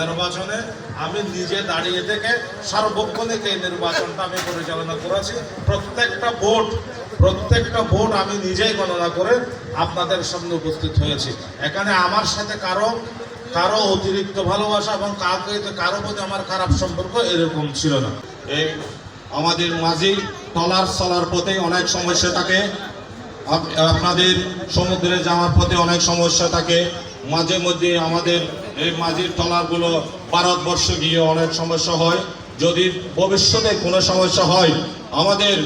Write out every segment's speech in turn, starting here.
নির্বাচনে আমি নিজে দাঁড়িয়ে থেকে সার্বক্ষণিক এই নির্বাচনটা আমি পরিচালনা করেছি। প্রত্যেকটা ভোট প্রত্যেকটা ভোট আমি নিজেই গণনা করে আপনাদের সামনে উপস্থিত হয়েছি। এখানে আমার সাথে কারও কারও অতিরিক্ত ভালোবাসা এবং কাউকে কারও প্রতি আমার খারাপ সম্পর্ক এরকম ছিল না। এই আমাদের মাঝি টলার চলার পথে অনেক সমস্যা থাকে। আপনাদের সমুদ্রে যাওয়ার পথে অনেক সমস্যা থাকে। মাঝে মধ্যে আমাদের এই মাঝির টলারগুলো ভারতবর্ষ গিয়ে অনেক সমস্যা হয়। যদি ভবিষ্যতে কোনো সমস্যা হয়, আমাদের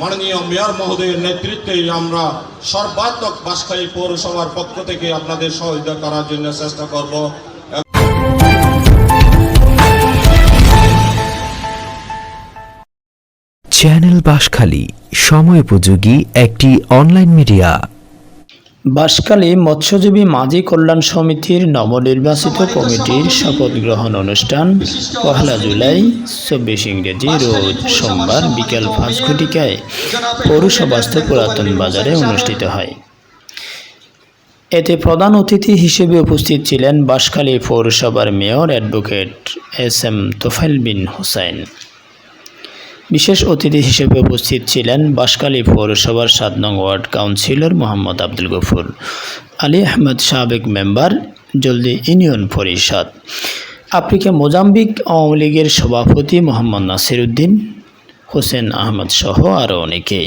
মাননীয় মেয়র মহোদয়ের নেতৃত্বে আমরা সর্বাত্মক বাসখালী পৌরসভার পক্ষ থেকে আপনাদের সহযোগিতা করার জন্য চেষ্টা করব। চ্যানেল বাঁশখালী সময়োপযোগী একটি অনলাইন মিডিয়া। বাঁশখালী মৎস্যজীবী মাঝি কল্যাণ সমিতির নবনির্বাচিত কমিটির শপথ গ্রহণ অনুষ্ঠান পহেলা জুলাই চব্বিশ ইংরেজি রোজ সোমবার বিকেল পাঁচ ঘটিকায় পৌরসভাস্থ পুরাতন বাজারে অনুষ্ঠিত হয়। এতে প্রধান অতিথি হিসেবে উপস্থিত ছিলেন বাঁশখালী পৌরসভার mayor advocate S M Tofail bin Hossain. বিশেষ অতিথি হিসেবে উপস্থিত ছিলেন বাঁশখালী পৌরসভার সাত নং ওয়ার্ড কাউন্সিলর মোহাম্মদ আব্দুল গফুর, আলী আহমেদ সাবেক মেম্বার, জলদি ইউনিয়ন পরিষদ। আফ্রিকা মোজাম্বিক আওয়ামী লীগের সভাপতি মোহাম্মদ নাসির উদ্দিন হোসেন আহমদ সহ আরও অনেকে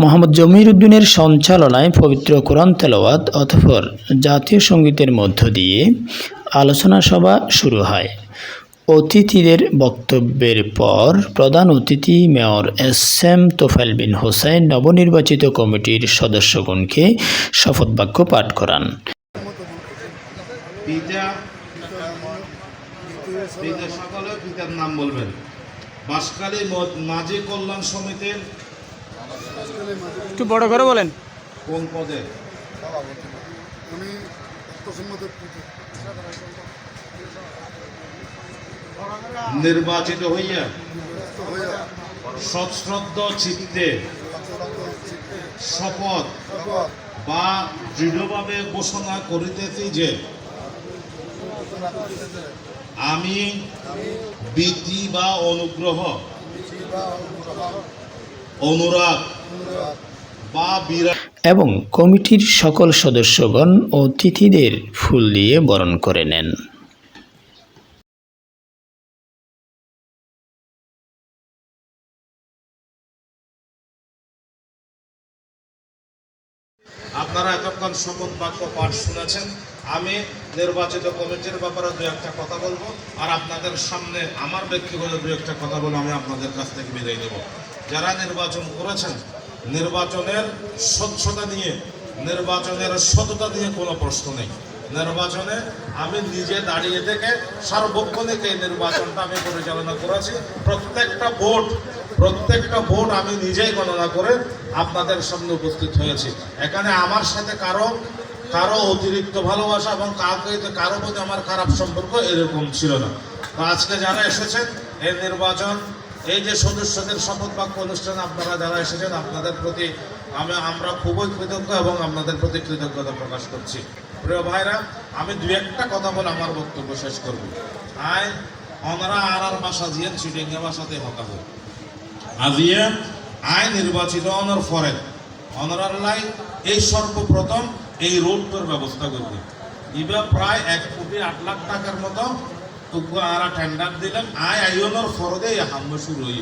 মোহাম্মদ জমির উদ্দিনের সঞ্চালনায় পবিত্র কোরআন তেলাওয়াত অতঃপর জাতীয় সঙ্গীতের মধ্য দিয়ে আলোচনা সভা শুরু হয়। অতিথিদের বক্তব্যের পর প্রধান অতিথি mayor S M Tofail bin Hossain নবনির্বাচিত কমিটির সদস্যগণকে শপথ বাক্য পাঠ করান। পিতা পিতা পিতার নাম বলবেন। বাঁশখালী ম- কল্যাণ সমিতির একটু বড় করে বলেন। কোন পদে? আমি নির্বাচিত হইয়া সশ্রদ্ধ চিত্তে শপথ বা দৃঢ়ভাবে ঘোষণা করিতেছি যে আমি বীতি বা অনুগ্রহ, অনুরাগ বা বিরাট এবং কমিটির সকল সদস্যগণ অতিথিদের ফুল দিয়ে বরণ করে নেন। আপনারা এতক্ষণ শপথ বাক্য পাঠ শুনেছেন। আমি নির্বাচিত কমিটির ব্যাপারে দু একটা কথা বলব, আর আপনাদের সামনে আমার ব্যক্তিগত দু একটা কথা বলে আমি আপনাদের কাছ থেকে বিদায় দেব যারা নির্বাচন করেছেন, নির্বাচনের স্বচ্ছতা নিয়ে, নির্বাচনের সততা নিয়ে কোনো প্রশ্ন নেই। নির্বাচনে আমি নিজে দাঁড়িয়ে থেকে সার্বক্ষণিক এই নির্বাচনটা আমি পরিচালনা করেছি। প্রত্যেকটা ভোট প্রত্যেকটা ভোট আমি নিজেই গণনা করে আপনাদের সামনে উপস্থিত হয়েছি। এখানে আমার সাথে কারও কারও অতিরিক্ত ভালোবাসা এবং কাউকে কারও প্রতি আমার খারাপ সম্পর্ক এরকম ছিল না। আজকে যারা এসেছেন, এই নির্বাচন, এই যে সদস্যদের শপথ বাক্য অনুষ্ঠানে আপনারা যারা এসেছেন, আপনাদের প্রতি আমি, আমরা খুবই কৃতজ্ঞ এবং আপনাদের প্রতি কৃতজ্ঞতা প্রকাশ করছি। প্রিয় ভাইরা, আমি দু একটা কথা বলে আমার বক্তব্য শেষ করব। আয়, অনরা আর আর বাসা জিয়েন চিটিংয়ে বাসাতে হকাবো আজিয়ে আয় নির্বাচিত অনর ফরে অনরার লাই এই সর্বপ্রথম এই রোডটার ব্যবস্থা করবে। ইবা প্রায় এক কোটি আট লাখ টাকার মতো আর টেন্ডার দিলাম আয় আইয়নের ফরদে হাম্য শুরু হই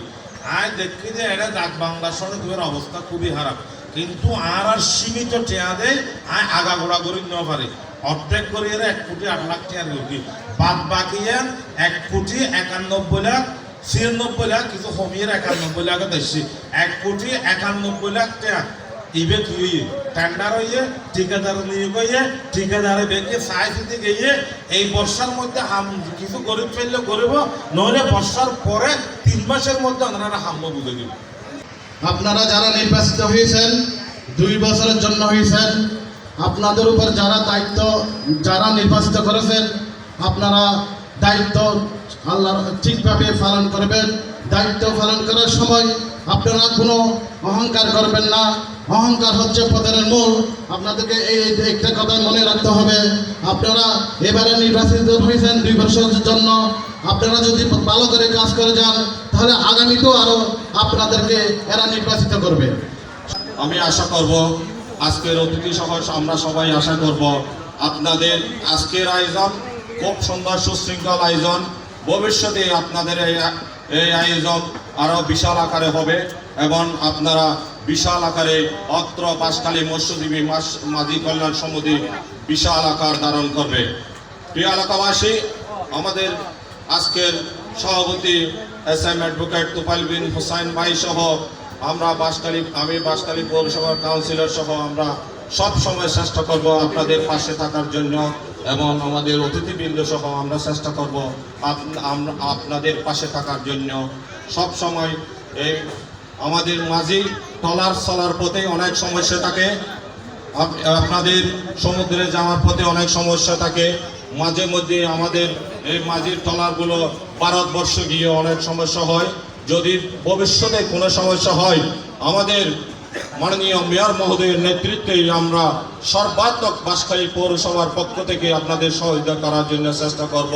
আয়, দেখি যে এটা ডাক বাংলা সড়কের অবস্থা খুবই খারাপ। কিন্তু আর আর সীমিত টেয়া দেয় আয় আগাগোড়া করে নেওয়া পারে। অর্ধেক করে এরা এক কোটি আট লাখ টেয়ার করবি বাদ বাকি এক কোটি একানব্বই লাখ ছিয়ানব্বই লাখ কিছু কমিয়ে একানব্বই লাখ দিচ্ছি এক কোটি একানব্বই লাখ টাকা। ইবে হইয়ে টেন্ডার হইয়ে, ঠিকাদার নিয়োগ হইয়ে, ঠিকাদারে ব্যাংকে চাই চিতে গিয়ে এই বর্ষার মধ্যে হাম কিছু গরিব ফেললে গরিব, নইলে বর্ষার পরে তিন মাসের মধ্যে ওনারা হাম্য বুঝে দিব। আপনারা যারা নির্বাচিত হয়েছেন, দুই বছরের জন্য হয়েছেন, আপনাদের উপর যারা দায়িত্ব, যারা নির্বাচিত করেছেন, আপনারা দায়িত্ব আল্লাহ ঠিকভাবে পালন করবেন, দায়িত্ব পালন করার সময় আপনারা কোনো অহংকার করবেন না। অহংকার হচ্ছে পতনের মূল। আপনাদেরকে এই এই একটা কথা মনে রাখতে হবে। আপনারা এবারে নির্বাচিত হয়েছেন দুই বছরের জন্য। আপনারা যদি ভালো করে কাজ করে যান, তাহলে আগামীতেও আরও আপনাদেরকে এরা নির্বাচিত করবে। আমি আশা করব আজকের অতিথি সহ আমরা সবাই আশা করব আপনাদের আজকের আয়োজন খুব সুন্দর সুশৃঙ্খল আয়োজন। ভবিষ্যতে আপনাদের এই আয়োজন আরও বিশাল আকারে হবে এবং আপনারা বিশাল আকারে অত্র বাসখালী মৎস্যজীবী মাস মাঝি কল্যাণ সমিতি বিশাল আকার ধারণ করবে। প্রিয় এলাকাবাসী, আমাদের আজকের সভাপতি S M advocate Tufail bin Hussain ভাই সহ আমরা বাসকালী আমি বাসকালী পৌরসভার কাউন্সিলর সহ আমরা সব সময় চেষ্টা করব আপনাদের পাশে থাকার জন্য। এবং আমাদের অতিথিবৃন্দ সহ আমরা চেষ্টা করব আপনাদের পাশে থাকার জন্য। সব সময় এই আমাদের মাঝি টলার চলার পথে অনেক সমস্যা থাকে। আপ- আপনাদের সমুদ্রে যাওয়ার পথে অনেক সমস্যা থাকে। মাঝে মধ্যে আমাদের এই মাঝির ট্রলারগুলো ভারতবর্ষ গিয়ে অনেক সমস্যা হয়। যদি ভবিষ্যতে কোনো সমস্যা হয়, আমাদের মাননীয় মেয়র মহোদয়ের নেতৃত্বে আমরা সর্বাত্মক বাসখালী পৌরসভার পক্ষ থেকে আপনাদের সহযোগিতা করার জন্য চেষ্টা করব।